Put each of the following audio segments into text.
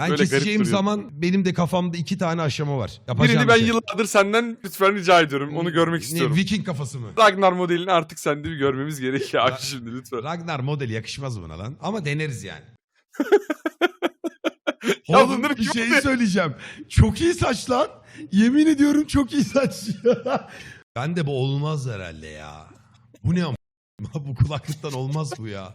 Ben Böyle garip keseceğim duruyor. zaman benim de kafamda iki tane aşama var. Yapacağım Birini ben şey. yıllardır senden lütfen rica ediyorum. Onu görmek Ne, istiyorum. Viking kafası mı? Ragnar modelini artık sende bir görmemiz gerekiyor abi şimdi lütfen. Ragnar modeli yakışmaz buna lan. Ama deneriz yani. Ya Oğlum bunları bir kim şey de- söyleyeceğim. Çok iyi saç lan. Yemin ediyorum çok iyi saç. ben de bu olmaz herhalde ya. Bu ne ama? bu kulaklıktan olmaz bu ya.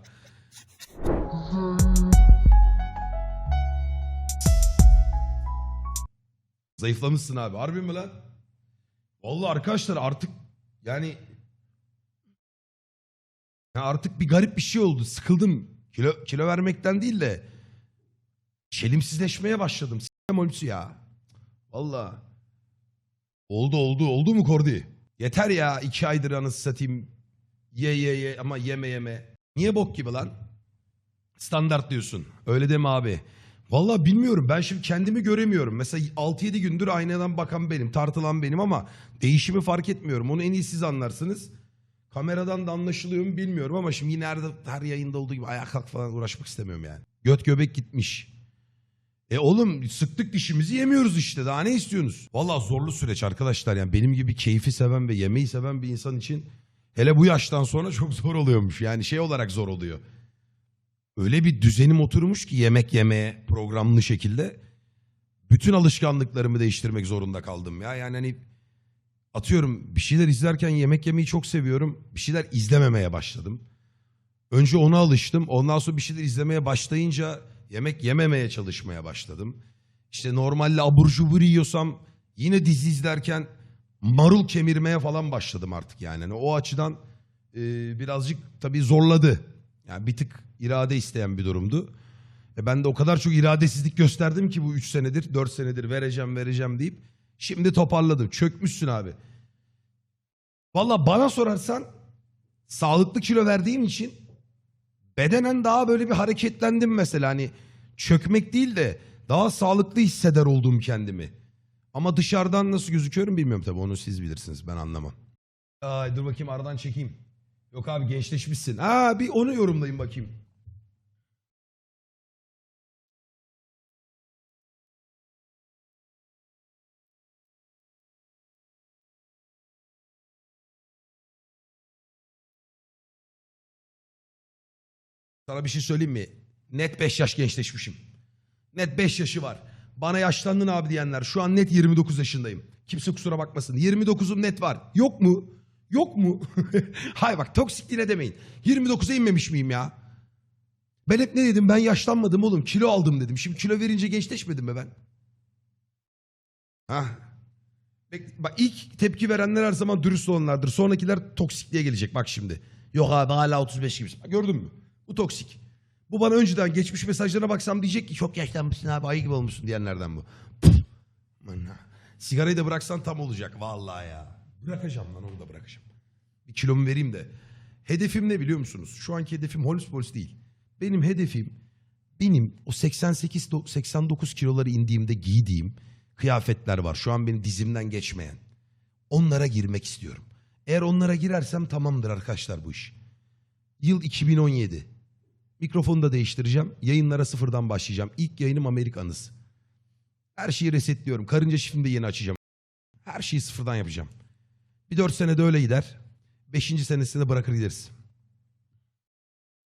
Zayıflamışsın abi. Harbi mi lan? Vallahi arkadaşlar artık yani ya artık bir garip bir şey oldu. Sıkıldım. Kilo, kilo vermekten değil de çelimsizleşmeye başladım. S**em ölçüsü ya. Vallahi. Oldu oldu. Oldu mu Kordi? Yeter ya iki aydır anası satayım. Ye ye ye ama yeme yeme. Niye bok gibi lan? Standart diyorsun. Öyle deme abi. Vallahi bilmiyorum. Ben şimdi kendimi göremiyorum. Mesela 6-7 gündür aynadan bakan benim, tartılan benim ama değişimi fark etmiyorum. Onu en iyi siz anlarsınız. Kameradan da anlaşılıyor mu bilmiyorum ama şimdi yine her, her yayında olduğu gibi ayağa kalk falan uğraşmak istemiyorum yani. Göt göbek gitmiş. E oğlum sıktık dişimizi yemiyoruz işte daha ne istiyorsunuz? Vallahi zorlu süreç arkadaşlar yani benim gibi keyfi seven ve yemeği seven bir insan için hele bu yaştan sonra çok zor oluyormuş. Yani şey olarak zor oluyor. Öyle bir düzenim oturmuş ki yemek yemeye programlı şekilde bütün alışkanlıklarımı değiştirmek zorunda kaldım ya. Yani hani atıyorum bir şeyler izlerken yemek yemeyi çok seviyorum. Bir şeyler izlememeye başladım. Önce ona alıştım. Ondan sonra bir şeyler izlemeye başlayınca yemek yememeye çalışmaya başladım. İşte normalde abur cubur yiyorsam yine dizi izlerken marul kemirmeye falan başladım artık yani. Hani o açıdan e, birazcık tabii zorladı. Yani bir tık irade isteyen bir durumdu. E ben de o kadar çok iradesizlik gösterdim ki bu 3 senedir, 4 senedir vereceğim vereceğim deyip şimdi toparladım. Çökmüşsün abi. Valla bana sorarsan sağlıklı kilo verdiğim için bedenen daha böyle bir hareketlendim mesela hani çökmek değil de daha sağlıklı hisseder oldum kendimi. Ama dışarıdan nasıl gözüküyorum bilmiyorum tabii onu siz bilirsiniz ben anlamam. Ay dur bakayım aradan çekeyim. Yok abi gençleşmişsin. Aa bir onu yorumlayın bakayım. Sana bir şey söyleyeyim mi? Net 5 yaş gençleşmişim. Net 5 yaşı var. Bana yaşlandın abi diyenler şu an net 29 yaşındayım. Kimse kusura bakmasın. 29'um net var. Yok mu? Yok mu? Hay bak toksikliğine demeyin. 29'a inmemiş miyim ya? Ben hep ne dedim? Ben yaşlanmadım oğlum. Kilo aldım dedim. Şimdi kilo verince gençleşmedim mi ben? Ha? Bak ilk tepki verenler her zaman dürüst olanlardır. Sonrakiler toksikliğe gelecek bak şimdi. Yok abi hala 35 gibisin. Gördün mü? Bu toksik. Bu bana önceden geçmiş mesajlarına baksam diyecek ki çok yaşlanmışsın abi ayı gibi olmuşsun diyenlerden bu. Sigarayı da bıraksan tam olacak vallahi ya. Bırakacağım lan onu da bırakacağım. Bir kilomu vereyim de. Hedefim ne biliyor musunuz? Şu anki hedefim Holmes Polis değil. Benim hedefim benim o 88-89 kiloları indiğimde giydiğim kıyafetler var. Şu an benim dizimden geçmeyen. Onlara girmek istiyorum. Eğer onlara girersem tamamdır arkadaşlar bu iş. Yıl 2017. Mikrofonu da değiştireceğim. Yayınlara sıfırdan başlayacağım. İlk yayınım Amerikanız. Her şeyi resetliyorum. Karınca çiftimi de yeni açacağım. Her şeyi sıfırdan yapacağım. Bir dört senede öyle gider. Beşinci senesinde bırakır gideriz.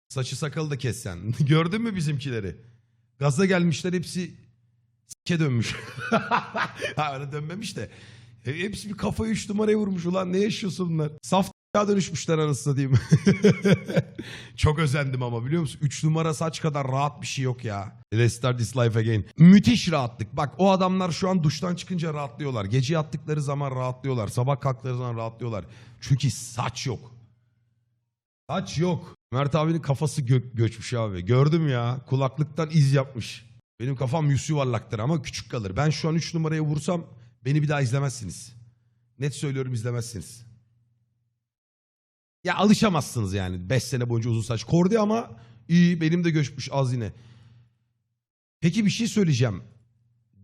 Saçı sakalı da kessen. Gördün mü bizimkileri? Gaza gelmişler hepsi s**ke dönmüş. ha öyle dönmemiş de. E, Hepsi bir kafayı üç numaraya vurmuş ulan ne yaşıyorsun bunlar? Saf ya dönüşmüşler anasını diyeyim. Çok özendim ama biliyor musun? Üç numara saç kadar rahat bir şey yok ya. Let's start this life again. Müthiş rahatlık. Bak o adamlar şu an duştan çıkınca rahatlıyorlar. Gece yattıkları zaman rahatlıyorlar. Sabah kalktıkları zaman rahatlıyorlar. Çünkü saç yok. Saç yok. Mert abinin kafası gö- göçmüş abi. Gördüm ya. Kulaklıktan iz yapmış. Benim kafam yüz yuvarlaktır ama küçük kalır. Ben şu an 3 numaraya vursam beni bir daha izlemezsiniz. Net söylüyorum izlemezsiniz. Ya alışamazsınız yani 5 sene boyunca uzun saç. Kordi ama iyi benim de göçmüş az yine. Peki bir şey söyleyeceğim.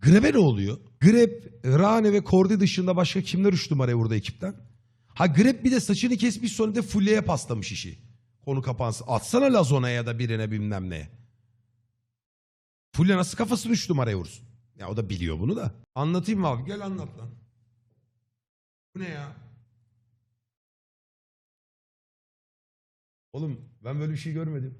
Grebe ne oluyor? Greb, Rane ve Kordi dışında başka kimler 3 numaraya vurdu ekipten? Ha Greb bir de saçını kesmiş sonra de fulleye paslamış işi. Konu kapansın. Atsana Lazona'ya ya da birine bilmem neye. Fulya nasıl kafasını üç numaraya vursun? Ya o da biliyor bunu da. Anlatayım mı abi? Gel anlat lan. Bu ne ya? Oğlum ben böyle bir şey görmedim.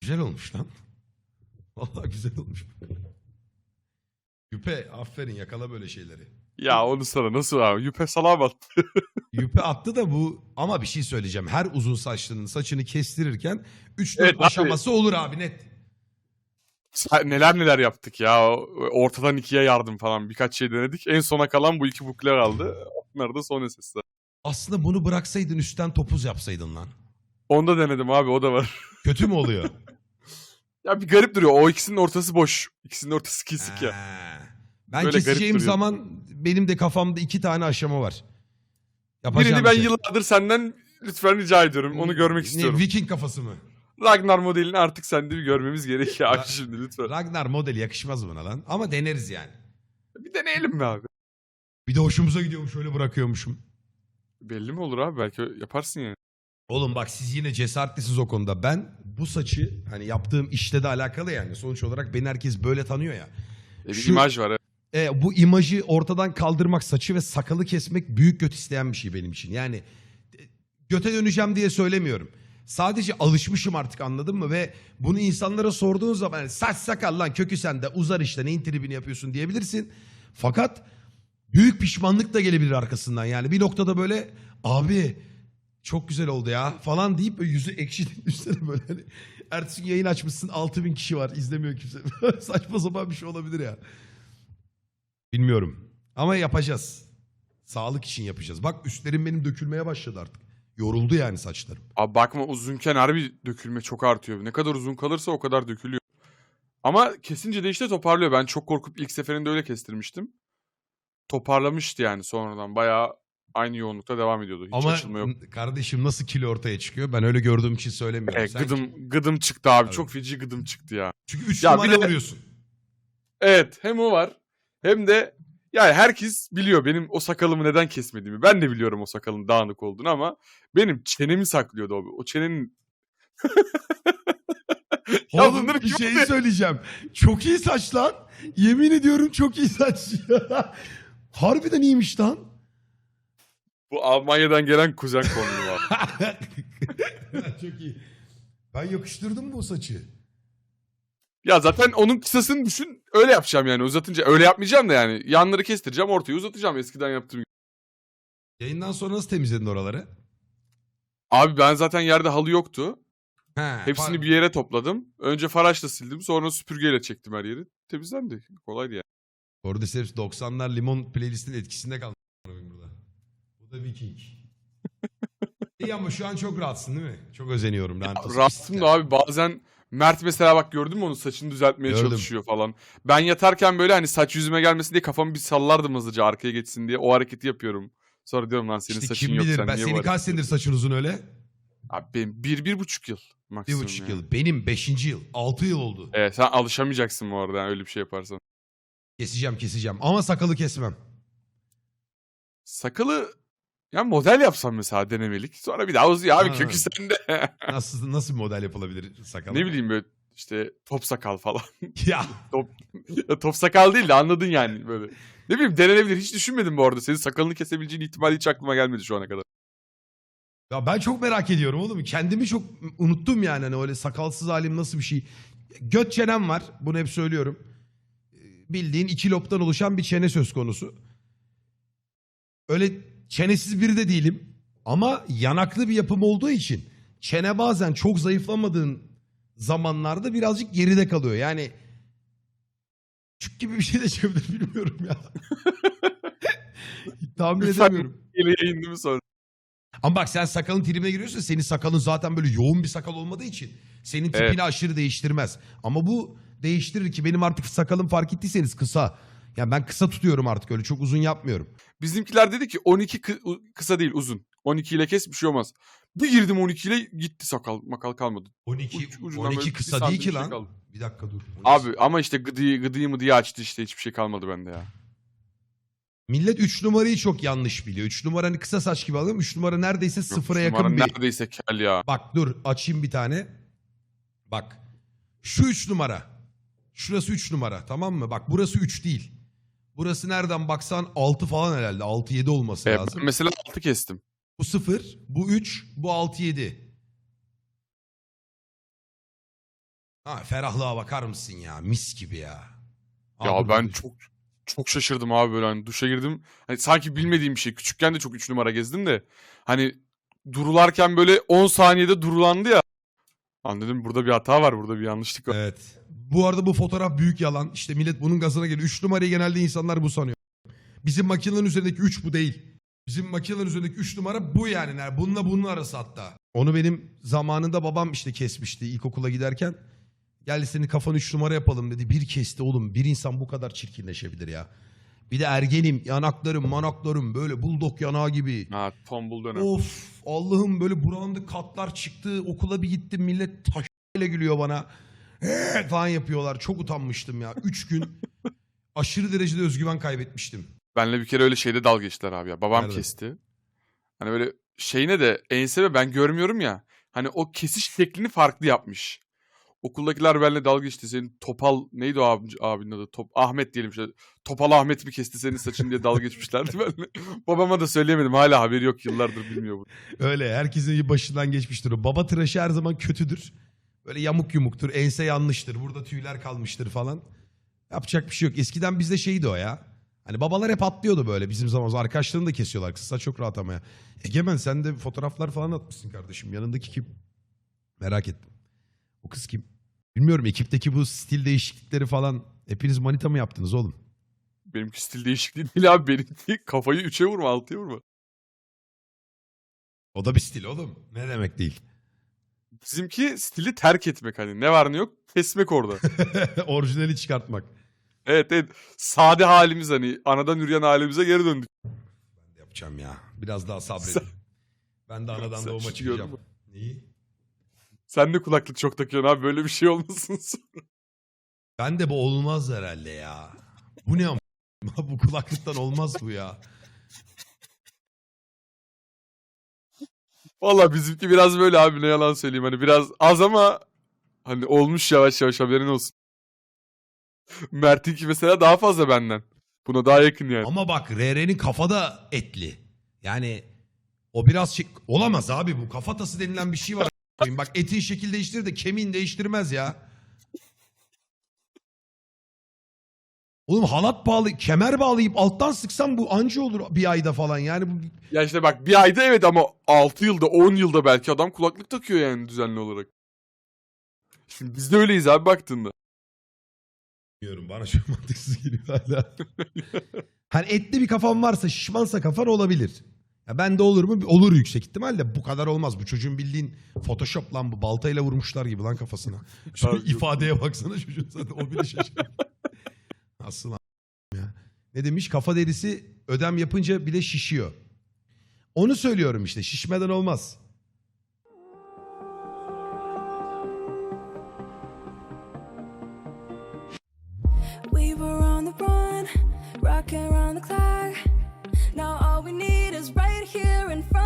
Güzel olmuş lan. Vallahi güzel olmuş. Yüpe aferin yakala böyle şeyleri. Ya onu sana nasıl abi? Yüpe salam attı. Yüpe attı da bu ama bir şey söyleyeceğim. Her uzun saçlının saçını kestirirken 3-4 Evet abi. aşaması olur abi net. Neler neler yaptık ya. Ortadan ikiye yardım falan. Birkaç şey denedik. En sona kalan bu iki bukle kaldı. Onlar da son esesler. Aslında bunu bıraksaydın üstten topuz yapsaydın lan. Onu da denedim abi o da var. Kötü mü oluyor? Ya bir garip duruyor. O ikisinin ortası boş. İkisinin ortası kesik ya. Ben Böyle keseceğim zaman benim de kafamda iki tane aşama var. Yapacağım Birini ben şey. yıllardır senden lütfen rica ediyorum. Onu görmek Ne, istiyorum. Viking kafası mı? Ragnar modelini artık sende bir görmemiz gerekiyor abi şimdi lütfen. Ragnar modeli yakışmaz buna lan. Ama deneriz yani. Bir deneyelim mi abi? Bir de hoşumuza gidiyormuş öyle bırakıyormuşum. Belli mi olur abi? Belki yaparsın yani. Oğlum bak siz yine cesaretlisiniz o konuda. Ben bu saçı hani yaptığım işte de alakalı yani. Sonuç olarak beni herkes böyle tanıyor ya. E, bir Şu- imaj var. evet. E, bu imajı ortadan kaldırmak, saçı ve sakalı kesmek büyük göt isteyen bir şey benim için. Yani e, göte döneceğim diye söylemiyorum. Sadece alışmışım artık anladın mı? Ve bunu insanlara sorduğun zaman yani saç sakal lan kökü sende uzar işte neyin tribini yapıyorsun diyebilirsin. Fakat büyük pişmanlık da gelebilir arkasından. Yani bir noktada böyle abi çok güzel oldu ya falan deyip yüzü ekşi üstüne böyle hani ertesi gün yayın açmışsın 6000 kişi var izlemiyor kimse. Saçma sapan bir şey olabilir ya. Bilmiyorum. Ama yapacağız. Sağlık için yapacağız. Bak üstlerim benim dökülmeye başladı artık. Yoruldu yani saçlarım. Abi bakma uzunken harbi dökülme çok artıyor. Ne kadar uzun kalırsa o kadar dökülüyor. Ama kesince de işte toparlıyor. Ben çok korkup ilk seferinde öyle kestirmiştim. Toparlamıştı yani sonradan. Bayağı aynı yoğunlukta devam ediyordu. Hiç Ama açılma yok. kardeşim nasıl kilo ortaya çıkıyor? Ben öyle gördüğüm için söylemiyorum. E, Sen- gıdım, gıdım çıktı abi. Tabii. Çok feci gıdım çıktı ya. Çünkü 3 Ya bir numara de- vuruyorsun. Evet hem o var hem de yani herkes biliyor benim o sakalımı neden kesmediğimi. Ben de biliyorum o sakalın dağınık olduğunu ama benim çenemi saklıyordu o. O çenenin... Ya Oğlum bunları bir kim şey söyleyeceğim. Çok iyi saç lan. Yemin ediyorum çok iyi saç. Harbiden iyiymiş lan. Bu Almanya'dan gelen kuzen konulu var. çok iyi. Ben yakıştırdım bu saçı. Ya zaten onun kısasını düşün öyle yapacağım yani uzatınca. Öyle yapmayacağım da yani. Yanları kestireceğim ortayı uzatacağım eskiden yaptığım gibi. Yayından sonra nasıl temizledin oraları? Abi ben zaten yerde halı yoktu. He, Hepsini fa- bir yere topladım. Önce faraşla sildim sonra süpürgeyle çektim her yeri. Temizlendi. Kolaydı yani. Cordyceps 90'lar limon playlistinin etkisinde burada. Bu da Viking. İyi ama şu an çok rahatsın değil mi? Çok özeniyorum. lanet olsun. Rahatsızım da abi bazen Mert mesela bak gördün mü onu saçını düzeltmeye Gördüm. çalışıyor falan. Ben yatarken böyle hani saç yüzüme gelmesin diye kafamı bir sallardım hızlıca arkaya geçsin diye o hareketi yapıyorum. Sonra diyorum lan senin İşte saçın kim yok bilir sen ben niye senin var? kaç senedir saçın uzun öyle? Abi benim bir, bir buçuk yıl Bir maksimum buçuk yani. yıl. Benim beşinci yıl. Altı yıl oldu. Evet sen alışamayacaksın bu arada yani öyle bir şey yaparsan. Keseceğim keseceğim. Ama sakalı kesmem. Sakalı ya model yapsam mesela denemelik. Sonra bir daha uzuyor abi Ha. kökü sende. Nasıl nasıl bir model yapılabilir sakal? ne bileyim böyle işte top sakal falan. Ya Ya top sakal değil de anladın yani böyle. Ne bileyim denenebilir. Hiç düşünmedim bu arada. Senin sakalını kesebileceğin ihtimali hiç aklıma gelmedi şu ana kadar. Ya ben çok merak ediyorum oğlum. Kendimi çok unuttum yani. Hani öyle sakalsız halim nasıl bir şey. Göt çenem var. Bunu hep söylüyorum. Bildiğin iki lobdan oluşan bir çene söz konusu. Öyle çenesiz biri de değilim. Ama yanaklı bir yapım olduğu için çene bazen çok zayıflamadığın zamanlarda birazcık geride kalıyor. Yani küçük gibi bir şey de çıkabilir bilmiyorum ya. Tahmin edemiyorum. Yine yayındı mı sonra? Ama bak sen sakalın tribine giriyorsun senin sakalın zaten böyle yoğun bir sakal olmadığı için senin tipini Evet. aşırı değiştirmez. Ama bu değiştirir ki benim artık sakalım fark ettiyseniz kısa. Yani ben kısa tutuyorum artık öyle çok uzun yapmıyorum. Bizimkiler dedi ki 12 kı- kısa değil uzun. 12 ile kes bir şey olmaz. Bir girdim 12 ile gitti sakal makal kalmadı. 12 Uç- ucundan 12 böyle bir kısa değil ki şey lan. kaldı. bir dakika dur. 12 Abi ama işte gıdıyı gıdıyı mı diye açtı işte hiçbir şey kalmadı bende ya. Millet 3 numarayı çok yanlış biliyor. 3 numaranı kısa saç gibi alıyorum. 3 numara neredeyse Yok, sıfıra numara yakın bir. Neredeyse kel ya. Bak dur açayım bir tane. Bak. Şu 3 numara. Şurası 3 numara tamam mı? Bak burası 3 değil. Burası nereden baksan 6 falan herhalde. 6-7 olması E, lazım. ben mesela altı kestim. Bu 0, bu 3, bu 6-7. Ha ferahlığa bakar mısın ya? Mis gibi ya. Al Ya ben çok çok şaşırdım abi böyle hani duşa girdim. Hani sanki bilmediğim bir şey. Küçükken de çok 3 numara gezdim de. Hani durularken böyle 10 saniyede durulandı ya. Lan dedim burada bir hata var, burada bir yanlışlık var. Evet. Bu arada bu fotoğraf büyük yalan. İşte millet bunun gazına geliyor. 3 numarayı genelde insanlar bu sanıyor. Bizim makinelerin üzerindeki 3 bu değil. Bizim makinelerin üzerindeki 3 numara bu yani. Yani Bununla bunun arası hatta. Onu benim zamanında babam işte kesmişti ilkokula giderken. Gel senin kafanı 3 numara yapalım dedi. Bir kesti oğlum. Bir insan bu kadar çirkinleşebilir ya. Bir de ergenim, yanaklarım, manaklarım böyle buldog yanağı gibi. Ha tombul dönem. Of Allah'ım böyle buramda katlar çıktı. Okula bir gittim millet taş ile gülüyor bana. Ee, falan yapıyorlar. Çok utanmıştım ya. Üç gün aşırı derecede özgüven kaybetmiştim. Benle bir kere öyle şeyde dalga geçtiler abi ya. Babam Nerede? kesti. Hani böyle şeyine de enseme ben görmüyorum ya. Hani o kesiş şeklini farklı yapmış. Okuldakiler benimle dalga geçti. Senin Topal neydi o abi, abinin adı? Top, Ahmet diyelim işte. Topal Ahmet mi kesti senin saçını diye dalga geçmişlerdi benimle. Babama da söyleyemedim. Hala haberi yok. Yıllardır bilmiyor bunu. Öyle herkesin bir başından geçmiştir o. Baba tıraşı her zaman kötüdür. Böyle yamuk yumuktur. Ense yanlıştır. Burada tüyler kalmıştır falan. Yapacak bir şey yok. Eskiden bizde şeydi o ya. Hani babalar hep atlıyordu böyle bizim zamanımızda. Arkadaşlarını da kesiyorlar. Kısa çok rahat ama ya. Egemen sen de fotoğraflar falan atmışsın kardeşim. Yanındaki kim? Merak ettim. O kız kim? Bilmiyorum ekipteki bu stil değişiklikleri falan. Hepiniz manita mı yaptınız oğlum? Benimki stil değişikliği değil abi. Benimki kafayı üçe vurma, altıya vurma. O da bir stil oğlum. Ne demek değil? Bizimki stili terk etmek hani. Ne var ne yok kesmek orada. Orijinali çıkartmak. evet evet. Sade halimiz hani. Anadan üreyen halimize geri döndük. Ben de yapacağım ya. Biraz daha sabredin. Ben de anadan Sen doğuma çıkacağım. Neyi? Sen de kulaklık çok takıyorsun abi. Böyle bir şey olmasın. Ben de bu olmaz herhalde ya. Bu ne am- Bu kulaklıktan olmaz bu ya. Valla bizimki biraz böyle abi ne yalan söyleyeyim. Hani biraz az ama hani olmuş yavaş yavaş haberin olsun. Mert'inki mesela daha fazla benden. Buna daha yakın yani. Ama bak RR'nin kafada etli. Yani o biraz şey... Olamaz abi bu kafatası denilen bir şey var. bak etin şekil değiştirir de kemiğini değiştirmez ya. Oğlum halat bağlı, kemer bağlayıp alttan sıksam bu anca olur bir ayda falan. Yani bu Ya işte bak bir ayda evet ama 6 yılda 10 yılda belki adam kulaklık takıyor yani düzenli olarak. Şimdi biz de öyleyiz abi baktığında. Bilmiyorum bana çok mantıksız geliyor hala. hani etli bir kafam varsa şişmansa kafan olabilir. Ya ben de olur mu? Olur yüksek ihtimalle. Bu kadar olmaz. Bu çocuğun bildiğin Photoshop lan bu. Baltayla vurmuşlar gibi lan kafasına. Şu ifadeye baksana çocuğun zaten o bile şaşırıyor. Nasıl lan ya. Ne demiş? Kafa derisi ödem yapınca bile şişiyor. Onu söylüyorum işte. Şişmeden olmaz. We were on the run, rocking around the clock. Now all we need is right here in front.